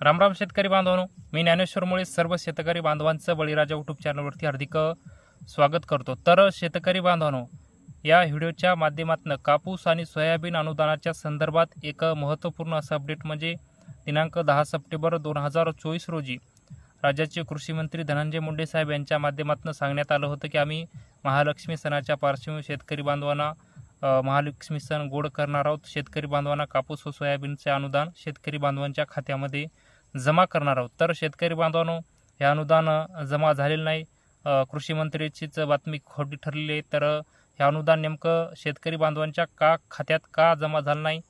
रामराम शेतकरी बांधवांनो मी ज्ञानेश्वरमुळे सर्व शेतकरी बांधवांचं बळीराजा यूट्यूब चॅनलवरती हार्दिक स्वागत करतो. तर शेतकरी बांधवांनो या व्हिडिओच्या माध्यमातून कापूस आणि सोयाबीन अनुदानाच्या संदर्भात एक महत्त्वपूर्ण असं अपडेट म्हणजे दिनांक दहा सप्टेंबर दोन हजार चोवीस रोजी राज्याचे कृषीमंत्री धनंजय मुंडे साहेब यांच्या माध्यमातून सांगण्यात आलं होतं की आम्ही महालक्ष्मी सणाच्या पार्श्वभूमी शेतकरी बांधवांना महालक्ष्मी सण गोड करणार आहोत. शेतकरी बांधवांना कापूस व सोयाबीनचे अनुदान शेतकरी बांधवांच्या खात्यामध्ये जमा करणार आहोत. तर शेतकरी बांधवांनो हे अनुदान जमा झालेलं नाही. अ, कृषी बातमी खोटी ठरलेली आहे. तर हे अनुदान नेमकं शेतकरी बांधवांच्या का खात्यात का जमा झालं नाही?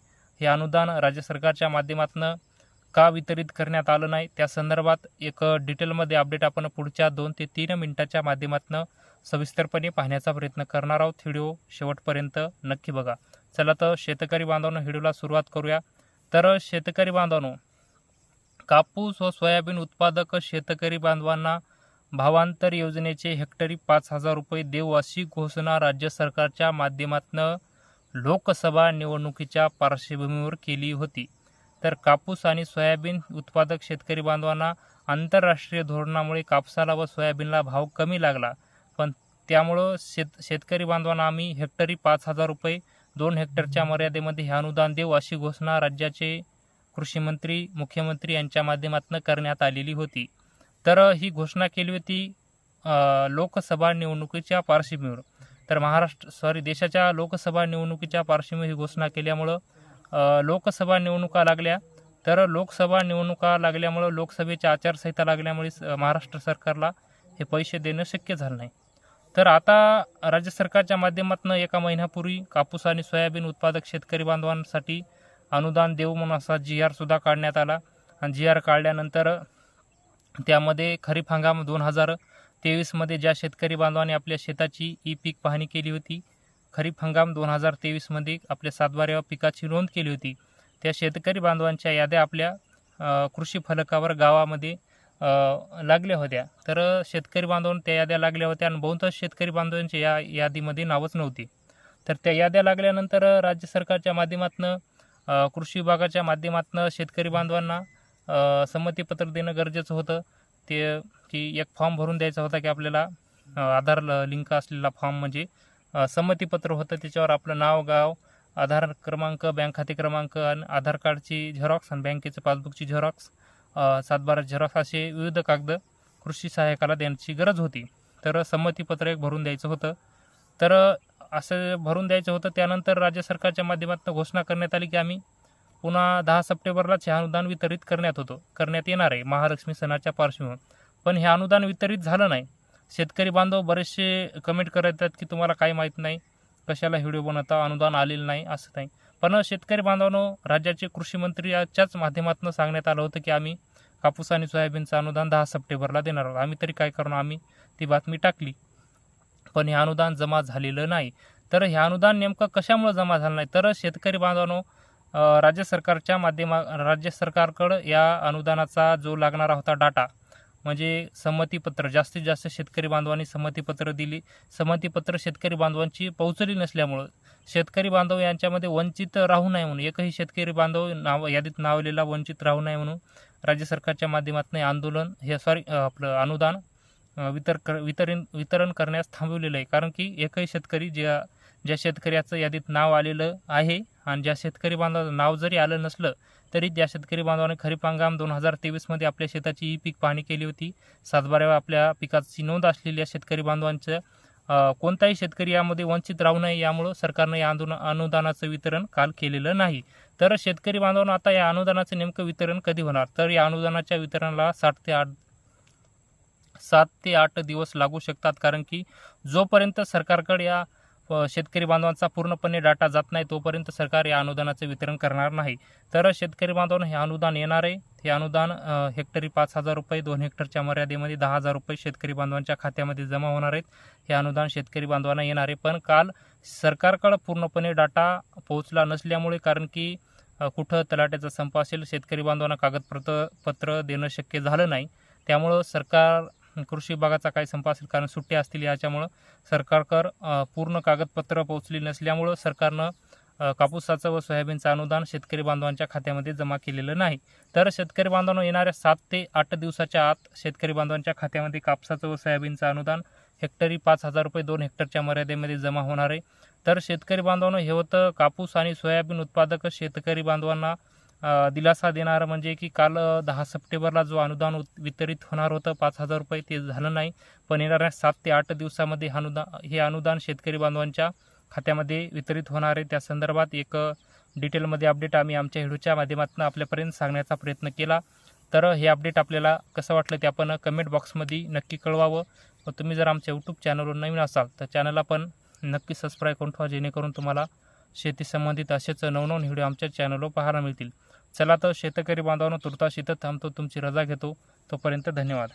हे अनुदान राज्य सरकारच्या माध्यमातून का वितरित करण्यात आलं नाही? त्या संदर्भात एक डिटेलमध्ये अपडेट आपण पुढच्या दोन ते तीन मिनिटाच्या माध्यमातून सविस्तरपणे पाहण्याचा प्रयत्न करणार आहोत. व्हिडिओ शेवटपर्यंत नक्की बघा. चला तर शेतकरी बांधवांनो व्हिडिओला सुरुवात करूया. तर शेतकरी बांधवांनो कापूस व सोयाबीन उत्पादक शेतकरी बांधवांना भावांतर योजनेचे हेक्टरी पाच हजार रुपये देऊ अशी घोषणा राज्य सरकारच्या माध्यमातून लोकसभा निवडणुकीच्या पार्श्वभूमीवर केली होती. तर कापूस आणि सोयाबीन उत्पादक शेतकरी बांधवांना आंतरराष्ट्रीय धोरणामुळे कापसाला व सोयाबीनला भाव कमी लागला. पण त्यामुळं शेत शेतकरी बांधवांना आम्ही हेक्टरी पाच हजार रुपये दोन हेक्टरच्या मर्यादेमध्ये हे अनुदान देऊ अशी घोषणा राज्याचे कृषीमंत्री मुख्यमंत्री यांच्या माध्यमातून करण्यात आलेली होती. तर ही घोषणा केली होती लोकसभा निवडणुकीच्या पार्श्वभूमीवर. तर महाराष्ट्र सॉरी देशाच्या लोकसभा निवडणुकीच्या पार्श्वभूमीवर ही घोषणा केल्यामुळं लोकसभा निवडणुका लागल्या. तर लोकसभा निवडणुका लागल्यामुळं लोकसभेच्या आचारसंहिता लागल्यामुळे स- महाराष्ट्र सरकारला हे पैसे देणं शक्य झालं नाही. तर आता राज्य सरकारच्या माध्यमातून एका महिन्यापूर्वी कापूस आणि सोयाबीन उत्पादक शेतकरी बांधवांसाठी अनुदान देऊ म्हणून असा जी आर सुद्धा काढण्यात आला. आणि जी आर काढल्यानंतर त्यामध्ये खरीप हंगाम दोन हजार तेवीसमध्ये ज्या शेतकरी बांधवांनी आपल्या शेताची ई पीक पाहणी केली होती खरीप हंगाम दोन हजार तेवीसमध्ये आपल्या सातबाऱ्या पिकाची नोंद केली होती. त्या शेतकरी बांधवांच्या याद्या आपल्या कृषी फलकावर गावामध्ये लागल्या होत्या. तर शेतकरी बांधवांना त्या याद्या लागल्या होत्या आणि बहुतांश शेतकरी बांधवांच्या या यादीमध्ये नावच नव्हती. तर त्या याद्या लागल्यानंतर राज्य सरकारच्या माध्यमातून कृषी विभागाच्या माध्यमातून शेतकरी बांधवांना संमतीपत्र देणं गरजेचं होतं. ते की एक फॉर्म भरून द्यायचा होता की आपल्याला आधार ल- लिंक असलेला फॉर्म म्हणजे संमतीपत्र होतं. त्याच्यावर आपलं नाव गाव आधार क्रमांक बँक खाते क्रमांक आणि आधार कार्डची झेरॉक्स आणि बँकेचं पासबुकची झेरॉक्स सातबारा झेरॉक्स असे विविध कागद कृषी सहाय्यकाला देण्याची गरज होती. तर संमतीपत्र एक भरून द्यायचं होतं. तर असं भरून द्यायचं होतं. त्यानंतर राज्य सरकारच्या माध्यमातून घोषणा करण्यात आली की आम्ही पुन्हा दहा सप्टेंबरलाच हे अनुदान वितरित करण्यात होतं. करण्यात येणार आहे. महालक्ष्मी सणाच्या पार्श्वभूमीवर. पण हे अनुदान वितरित झालं नाही. शेतकरी बांधव बरेचसे कमेंट करत आहेत की तुम्हाला काही माहीत नाही. कशाला व्हिडिओ बनवता? अनुदान आलेलं नाही असं नाही. पण शेतकरी बांधवांनो राज्याचे कृषी माध्यमातून सांगण्यात आलं होतं की आम्ही कापूस आणि सोयाबीनचं अनुदान दहा सप्टेंबरला देणार आहोत. आम्ही तरी काय करणार? आम्ही ती बातमी टाकली. पण हे अनुदान जमा झालेलं नाही. तर हे अनुदान नेमकं कशामुळे जमा झालं नाही? तर शेतकरी बांधवांनो राज्य सरकारच्या माध्यमा राज्य सरकारकडं या अनुदानाचा जो लागणारा होता डाटा म्हणजे संमतीपत्र जास्तीत जास्त शेतकरी बांधवांनी संमतीपत्र दिली. संमतीपत्र शेतकरी बांधवांची पोहोचली नसल्यामुळं शेतकरी बांधव यांच्यामध्ये वंचित राहू नये म्हणून एकही शेतकरी बांधव नाव यादीत नावलेला वंचित राहू नये म्हणून राज्य सरकारच्या माध्यमातून आंदोलन हे सॉरी आपलं अनुदान वितर कर वितरण वितरण करण्यास थांबवलेलं आहे. कारण की एकही शेतकरी ज्या ज्या शेतकऱ्याचं यादीत नाव आलेलं आहे आणि ज्या शेतकरी बांधवाचं नाव जरी आलं नसलं तरी त्या शेतकरी बांधवाने खरीप हंगाम दोन हजार तेवीसमध्ये आपल्या शेताची ई पीक पाहणी केली होती. सातबाऱ्यावर आपल्या पिकाची नोंद असलेल्या शेतकरी बांधवांचं कोणताही शेतकरी यामध्ये वंचित राहू नये यामुळं सरकारनं या आंदोलन अनुदानाचं वितरण काल केलेलं नाही. तर शेतकरी बांधवांना आता या अनुदानाचं नेमकं वितरण कधी होणार? तर या अनुदानाच्या वितरणाला साठ ते आठ सात ते आठ दिवस लागू शकतात कारण की जोपर्यंत सरकारकडे या शेतकरी बांधवांचा पूर्णपणे डाटा जात नाही तोपर्यंत सरकार या अनुदानाचं वितरण करणार नाही. तर शेतकरी बांधवांना हे अनुदान येणार आहे. हे अनुदान हेक्टरी पाच हजार रुपये दोन हेक्टरच्या मर्यादेमध्ये दहा हजार रुपये शेतकरी बांधवांच्या खात्यामध्ये जमा होणार आहेत. हे अनुदान शेतकरी बांधवांना येणार आहे. पण काल सरकारकडं पूर्णपणे डाटा पोहोचला नसल्यामुळे कारण की कुठं तलाट्याचा संप असेल शेतकरी बांधवांना कागदपत्र पत्र देणं शक्य झालं नाही. त्यामुळं सरकार कृषी विभागाचा काही संप असेल कारण सुट्ट्या असतील याच्यामुळं सरकारकर पूर्ण कागदपत्र पोहोचली नसल्यामुळं सरकारनं कापूसाचं व सोयाबीनचं अनुदान शेतकरी बांधवांच्या खात्यामध्ये जमा केलेलं नाही. तर शेतकरी बांधवांनो येणाऱ्या सात ते आठ दिवसाच्या आत शेतकरी बांधवांच्या खात्यामध्ये कापसाचं व सोयाबीनचं अनुदान हेक्टरी पाच हजार रुपये दोन हेक्टरच्या मर्यादेमध्ये जमा होणार आहे. तर शेतकरी बांधवांनो हे होतं कापूस आणि सोयाबीन उत्पादक शेतकरी बांधवांना दिलासा देणारं म्हणजे की काल दहा सप्टेंबरला जो अनुदान उत- वितरित होणार होतं पाच हजार रुपये ते झालं नाही. पण येणाऱ्या सात ते आठ दिवसामध्ये हे अनुदान हे अनुदान शेतकरी बांधवांच्या खात्यामध्ये वितरित होणार आहे. त्या संदर्भात एक डिटेलमध्ये अपडेट आम्ही आमच्या व्हिडिओच्या माध्यमातून आपल्यापर्यंत सांगण्याचा प्रयत्न केला. तर हे अपडेट आपल्याला कसं वाटलं ते आपण कमेंट बॉक्समध्ये नक्की कळवावं. व तुम्ही जर आमच्या यूट्यूब चॅनलवर नवीन असाल तर चॅनलला पण नक्की सबस्क्राईब करून ठेवा जेणेकरून तुम्हाला शेती संबंधित असेच नवनवन व्हिडिओ आमच्या चॅनलवर पाहायला मिळतील. चला तर शेतकरी बांधवांना तुर्तास इथं थांबतो. तुमची रजा घेतो. तोपर्यंत धन्यवाद.